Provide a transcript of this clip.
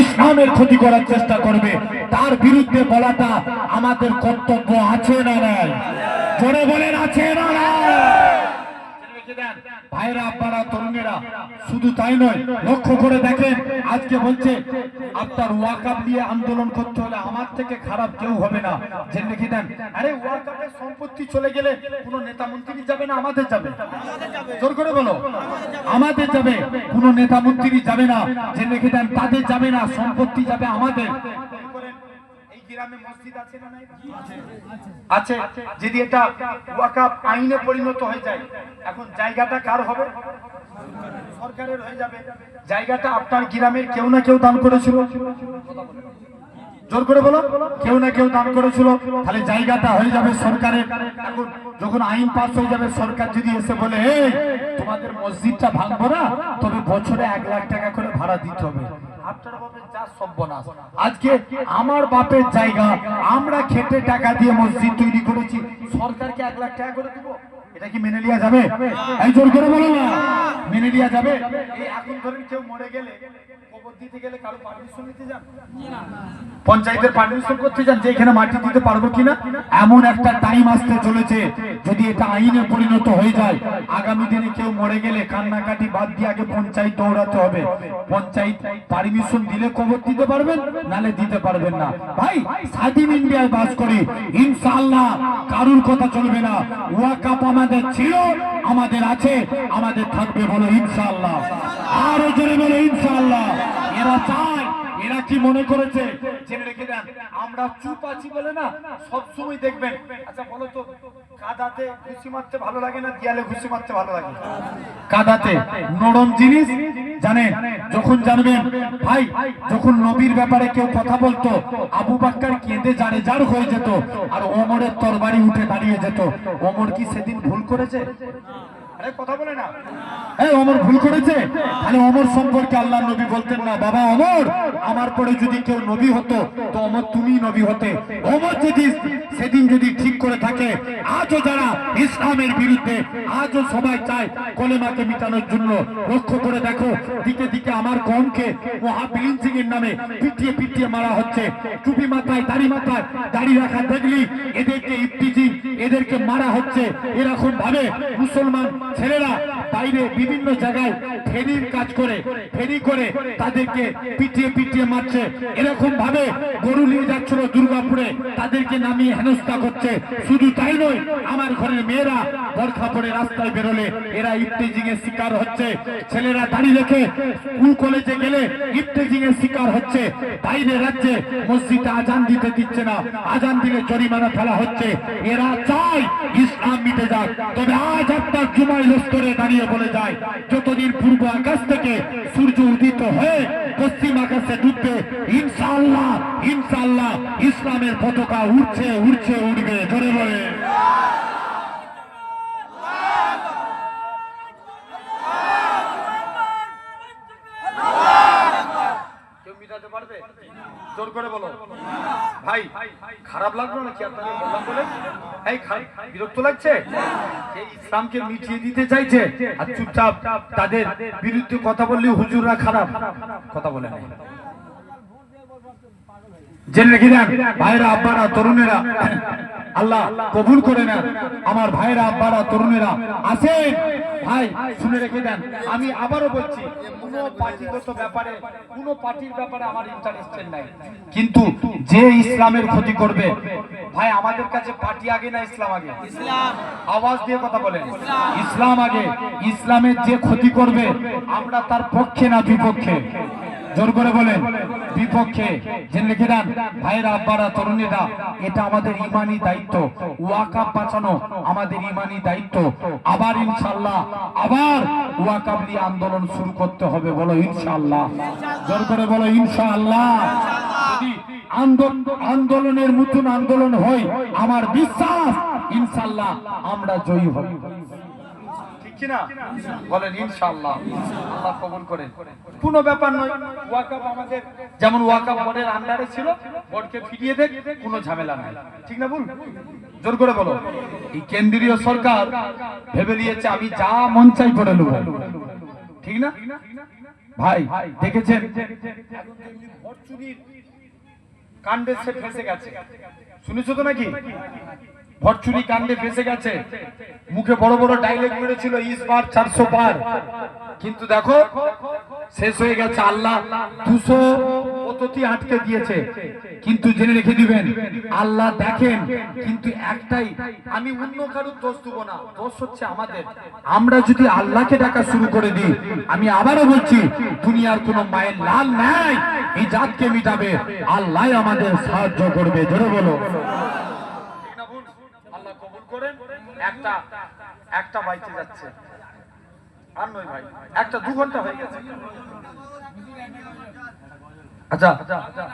ইসলামের ক্ষতি করার চেষ্টা করবে। তার বিরুদ্ধে বলাটা আমাদের কর্তব্য, আছে না নাই? জোরে বলেন, আছে না নাই? ভাইরা, আপনারা, তরুণেরা, শুধু তাই নয়, লক্ষ্য করে দেখেন, আজকে বলছে, আপনার ওয়াকাপ নিয়ে আন্দোলন করতে হলে আমার থেকে খারাপ কেউ হবে না। জেনে রেখে দেন? আরে, ওয়াকাপের সম্পত্তি চলে গেলে কোনো নেতা মন্ত্রী যাবে না? আমাদের যাবে। জোর করে বলো। আমাদের যাবে, কোনো নেতা মন্ত্রী যাবে না। জেনে রেখে দেন? তাদের যাবে না, সম্পত্তি যাবে আমাদের। গ্রামে মসজিদ আছে না নাই? আছে। যদি এটা ওয়াকাপ আইনে পরিণত হয়ে যায় এখন জায়গাটা কার হবে? সরকারের হয়ে যাবে। জায়গাটা আপনার গ্রামের কেউ না কেউ দান করেছিল। জোর করে বলো। কেউ না কেউ দান করেছিল। তাহলে জায়গাটা হয়ে যাবে সরকারের। এখন যখন আইন পাস হয়ে যাবে সরকার যদি এসে বলে এই তোমাদের মসজিদটা ভাঙবো না? তবে বছরে এক লাখ টাকা করে ভাড়া দিতে হবে। আজকে আমার বাপের জায়গা, আমরা খেটে টাকা দিয়ে মসজিদ তৈরি করেছি। সরকারকে এক লাখ টাকা করে এটা কি মেনে নেওয়া যাবে? করে বলো না। মেনে নেওয়া যাবে? এখন ধরেন কেউ মরে গেলে পঞ্চায়েতের পারমিশন করতে যান যে এখানে মাটি দিতে পারব কিনা? এমন একটা টাইম আসতে চলেছে। যদি এটা আইনে পরিণত হয়ে যায়, আগামী দিনে কেউ মরে গেলে কান্নাকাটি বাদ দিয়ে আগে পঞ্চায়েত দৌড়াতে হবে। পঞ্চায়েত পারমিশন দিলে কবর দিতে পারবেন, নালে দিতে পারবেন না। ভাই, স্বাধীন ইন্ডিয়ায় বাস করি। ইনশাআল্লাহ কারুর কথা চলবে না। ওয়াকাপ আমাদের ছিল, আমাদের আছে, আমাদের থাকবে বলো ইনশাআল্লাহ। আরও জোরে বলো ইনশাআল্লাহ। এরা চায় এরা কি মনে করেছে? জেনে রেখে দেন। আমরা চুপ আছি বলে না সব সময় দেখবেন। আচ্ছা বলো তো, কাদাতে ঘুষি মারতে ভালো লাগে না দেয়ালে ঘুষি মারতে ভালো লাগে? কাদাতে নরম জিনিস, জানেন, যখন জানবেন, ভাই, যখন নবীর ব্যাপারে কেউ কথা বলতো, আবু বাক্কার কেঁদে জারে জার হয়ে যেত, আর ওমরের তরবারি উঠে দাঁড়িয়ে যেত। ওমর কি সেদিন ভুল করেছে? যদি সেদিন যদি ঠিক করে থাকে, আজও যারা ইসলামের বিরুদ্ধে, আজও সবাই চায় কলেমাকে মিটানোর জন্য, লক্ষ্য করে দেখো, দিকে দিকে আমার কমকে সিং এর নামে পিটিয়ে পিটিয়ে মারা হচ্ছে। টুপি মাথায়, দাড়ি মাথায়, দাড়ি রাখা দেখলি, এদেরকে এদেরকে মারা হচ্ছে। এরকম ভাবে মুসলমান ছেলেরা বাইরে বিভিন্ন জায়গায় ফেরির কাজ করে ফেরি করে তাদেরকে পিটিয়ে পিটিয়ে মারছে। এরকম ভাবে গরু নিয়ে যাচ্ছিল দুর্গাপুরে। তাদেরকে নামিয়ে হেনস্থা করছে। শুধু তাই নয়, আমার ঘরের মেয়েরা বরখা পরে রাস্তায় বেরোলে। এরা ইফতেজিং এর শিকার হচ্ছে। ছেলেরা দাঁড়িয়ে রেখে স্কুল কলেজে গেলে ইফতেজিং এর শিকার হচ্ছে। বাইরে রাজ্যে মসজিদে আজান দিতে দিচ্ছে না। আজান দিলে জরিমানা ফেলা হচ্ছে। এরা চায় ইসলাম মিটে যাক। তবে আজ জুমাই লস্করে দাঁড়িয়ে বলে যায়, যতদিন পূর্ব আকাশ থেকে সূর্য উদিত হয়ে পশ্চিম আকাশে ডুববে ইনশাল্লাহ ইনশাল্লাহ ইসলামের পতাকা উঠছে উঠছে উঠবে ধরে বলে পারবে? জোর করে বলো। ভাই, খারাপ লাগল নাকি বিরক্ত লাগছে? ইসলামকে মিটিয়ে দিতে চাইছে আর চুপচাপ তাদের বিরুদ্ধে কথা বললে হুজুররা খারাপ। কথা বলে জেনে রেখে দেন ভাইরা, আব্বারা, তরুণেরা। আল্লাহ কবুল করে নেন। আমার ভাইরা আব্বারা তরুণেরা আসেন। ভাই শুনে রেখে দেন। আমি আবারও বলছি কোনো পার্টিগত ব্যাপারে কোনো পার্টির ব্যাপারে আমার ইন্টারেস্টেড নাই। কিন্তু যে ইসলামের ক্ষতি করবে ভাই আমাদের কাছে পার্টি আগে না ইসলাম আগে? আওয়াজ দিয়ে কথা বলেন। ইসলাম আগে। ইসলামের যে ক্ষতি করবে আমরা তার পক্ষে না বিপক্ষে? জোর করে বলেন, বিপক্ষে জেনে লিখে দেন ভাইরা আব্বারা, তরুণীরা, এটা আমাদের ইমানি দায়িত্ব। ওয়াকাপ বাঁচানো আমাদের ইমানি দায়িত্ব। আবার ইনশাল্লাহ আবার ওয়াকাপ নিয়ে আন্দোলন শুরু করতে হবে বলো ইনশাল্লাহ জোর করে বলো ইনশাল্লাহ আন্দোলনের নতুন আন্দোলন হয়, আমার বিশ্বাস ইনশাল্লাহ আমরা জয়ী হব। ঠিক কিনা? বলেন, ইনশাআল্লাহ। আল্লাহ কবুল করেন। কোনো ব্যাপার নয়। ওয়াকাব আমাদের, যেমন ওয়াকাব বোর্ডের আন্ডারে ছিল বোর্ডকে ফিরিয়ে দেখ, কোনো ঝামেলা নাই। ঠিক না বল জোর করে বলো। এই কেন্দ্রীয় সরকার ভেবে নিয়েছে, আমি যা মন চাই করে নেব। ঠিক না? ভাই, দেখেছেন? কাণ্ডে সে ফেসে গেছে। শুনেছো তো নাকি? ভোট চুরি কাণ্ডে ফেসে গেছে। মুখে বড় বড় ডাইলগ মেরেছিল, ইস বার চারশো পার। কিন্তু দেখো, শেষ হয়ে গেছে আল্লাহ। দুশো পদ্ধতি আটকে দিয়েছে। কিন্তু জেনে রেখে দিবেন, আল্লাহ দেখেন, কিন্তু একটাই, আমি অন্য কারোর দোষ দেবো না, দোষ হচ্ছে আমাদের। আমরা যদি আল্লাহকে ডাকা শুরু করে দিই, আমি আবারও বলছি, দুনিয়ার কোনো মায়ের লাল নাই, এই জাতকে মিটাবে। আল্লাহ আমাদের সাহায্য করবে। জোরে বলো আল্লাহ কবুল করেন একটা একটা বাইতে যাচ্ছে। আর নয় ভাই একটা দু ঘণ্টা হয়ে গেছে। আচ্ছা। আচ্ছা